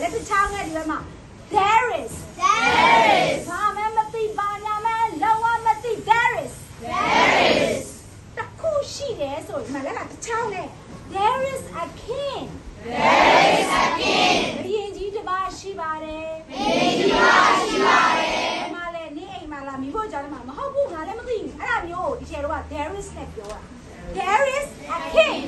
လက်တစ်ချောင်းနဲ့ဒီဘက်မှာ there is There is. ဘာမှမသိဘာညာမလုံးဝမသိ there is There is. တခုရှိတယ်ဆိုရင်ဒီမှာလက်ကတစ်ချောင်းနဲ့ there is a king There is a king. ဘယင်ကြီးတစ်ပါးရှိပါတယ် Baby Bashi Bare. ဒီမှာလည်းနေအိမ်မှာလာမိဖို့ကြောင့်မှာမဟုတ်ဘူးငါလည်းမသိဘူးအဲ့ဒါမျိုးကိုဒီချေတော့က there is နဲ့ပြောတာ there is a king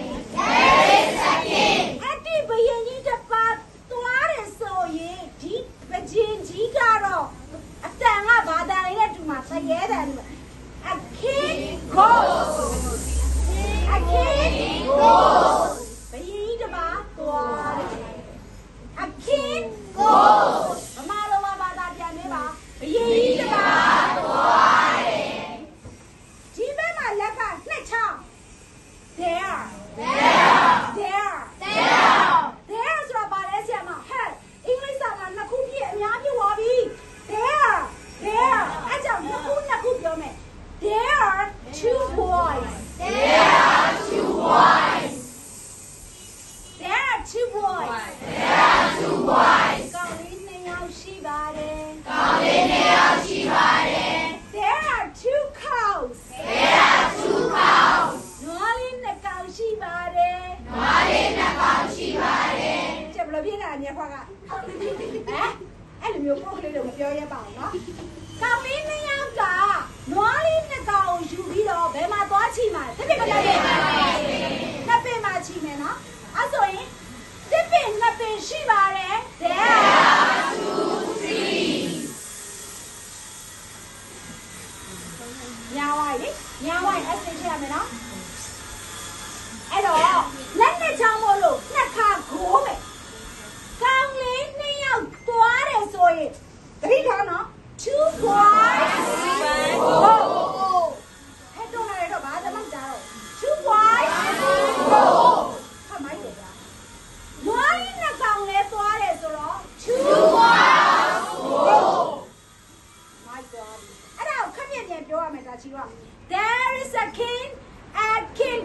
ရှိပါတယ်မာရီနှစ်ပေါင်းရှိပါတယ်ကျဘလို့ပြတာညခွာကဟမ်အဲ့လိုမျိုးပုံလေးတော့မပြောရပါဘူးเนาะကောင်လေးနှစ်ယောက်ကနွားလေးနှစ်ကောင်ကိုယူပြီးတော့ဘယ်မှာသွားချီမှာတစ်ပင်ကလေးတစ်ပင်မှာချီမယ်เนาะအဲ့ဆိုရင်တစ်ပင်နှစ်ပင်ရှိပါတယ်တဲ့ညဝိုင်းညဝိုင်းအဲ့ဒါရှိရမယ်เนาะ အဲ့တော့လက်နဲ့ချောင်းမို့လို့နှစ်ခါခိုးမယ်ကောင်းလေးနှစ်ယောက်သွားတယ်ဆိုရင်တတိထားနော်2 point ဟိုဟဲ့တော့လည်းတော့ဘာမှမကြားတော့2 point ဟိုခမိုင်းတယ်ဗျာဝိုင်းနှစ်ကောင်လဲသွားတယ်ဆိုတော့2 point ဟိုမိုက်သွားပြီအဲ့ဒါကိုခက်ပြက်ပြန်ပြောရမယ်ဒါချီတော့ There is a king at king